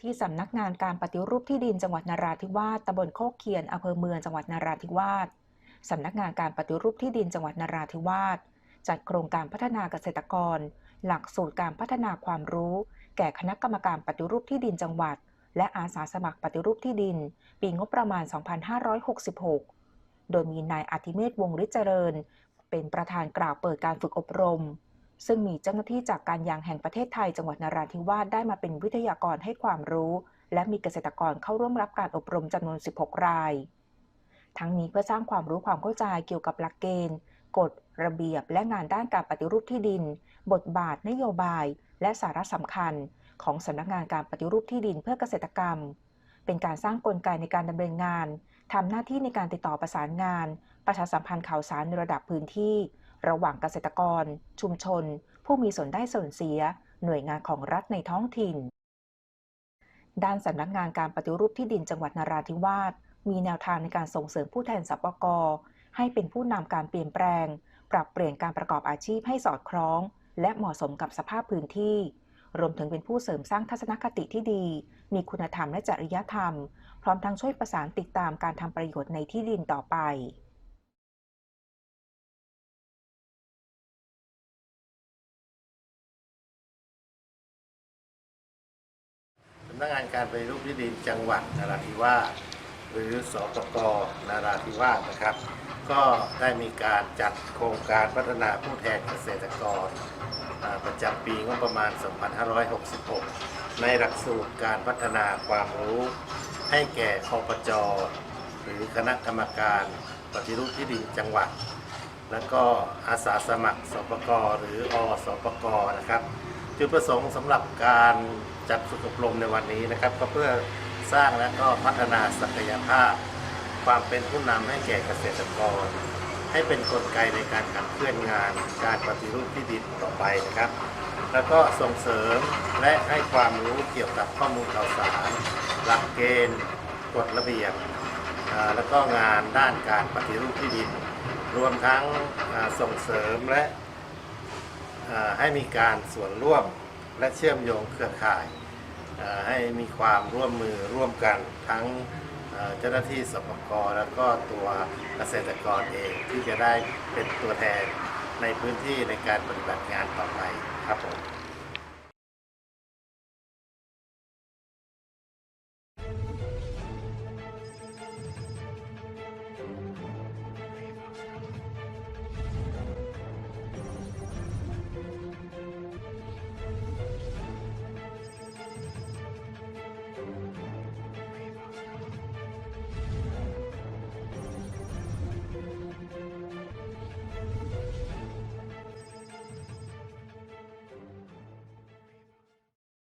ที่สำนักงานการปฏิรูปที่ดินจังหวัดนราธิวาสตำบลโคกเคียนอำเภอเมืองจังหวัดนราธิวาสสำนักงานการปฏิรูปที่ดินจังหวัดนราธิวาสจัดโครงการพัฒนาเกษตรกร หลักสูตรการพัฒนาความรู้ แก่คณะกรรมการปฏิรูปที่ดินจังหวัด และอาสาสมัครปฏิรูปที่ดิน ปีงบประมาณ 2566 โดยมีนายอธิเมศวงฤทธิเจริญ เป็นประธานกล่าวเปิดการฝึกอบรม ซึ่งมีเจ้าหน้าที่จากการยางแห่งประเทศไทยจังหวัดนราธิวาสได้มาเป็นวิทยากรให้ความรู้ และมีเกษตรกรเข้าร่วมรับการอบรมจำนวน 16 ราย ทั้งนี้เพื่อสร้างความรู้ความเข้าใจเกี่ยวกับหลักเกณฑ์ กฎ ระเบียบ และงานด้านการปฏิรูปที่ดิน บทบาท นโยบาย และสาระสำคัญ ของสำนักงานการปฏิรูปที่ดินเพื่อเกษตรกรรม เป็นการสร้างกลไกในการดำเนินงานทำหน้าที่ในการติดต่อประสานงาน ประชาสัมพันธ์ข่าวสารในระดับพื้นที่ ระหว่างเกษตรกร ชุมชน ผู้มีส่วนได้ส่วนเสีย หน่วยงานของรัฐในท้องถิ่น ด้านสำนักงานการปฏิรูปที่ดินจังหวัดนราธิวาสมีแนวทางในการส่งเสริมผู้แทนสปกให้เป็นผู้นำการเปลี่ยนแปลง ปรับเปลี่ยนการประกอบอาชีพให้สอดคล้อง และเหมาะสมกับสภาพพื้นที่ รวมถึงเป็นผู้เสริมสร้างทัศนคติที่ดี มีคุณธรรมและจริยธรรม พร้อมทั้งช่วยประสานติดตามการทำประโยชน์ในที่ดินต่อไปำนักงานการปฏิรูปที่ดินจังหวัดนราธิวาสหรือสปกนราธิวาสนะครับ ก็ได้มีการจัดโครงการพัฒนาผู้แทนเกษตรกร ประจำปีงบประมาณ 2566 ในหลักสูตรการพัฒนาความรู้ให้แก่คปจหรือคณะกรรมการปฏิรูปที่ดินจังหวัด แล้วก็อาสาสมัครสปกหรืออสปกนะครับ จุดประสงค์สำหรับการจัดฝึกอบรมในวันนี้นะครับ ก็เพื่อสร้างและก็พัฒนาศักยภาพ ความเป็นผู้นำให้แก่เกษตรกร ให้เป็นนกลไกในการขับเคลื่อนงาน การปฏิรูปที่ดินต่อไปนะครับ แล้วก็ส่งเสริมและให้ความรู้เกี่ยวกับข้อมูลข่าวสาร หลักเกณฑ์กฎระเบียบแล้วก็งานด้านการปฏิรูปที่ดิน รวมทั้งส่งเสริมและ ให้มีการส่วนร่วมและเชื่อมโยงเครือข่าย ให้มีความร่วมมือร่วมกันทั้งเจ้าหน้าที่สปกรแล้วก็ตัวเกษตรกรเองที่จะได้เป็นตัวแทนในพื้นที่ในการปฏิบัติงานต่อไปครับผม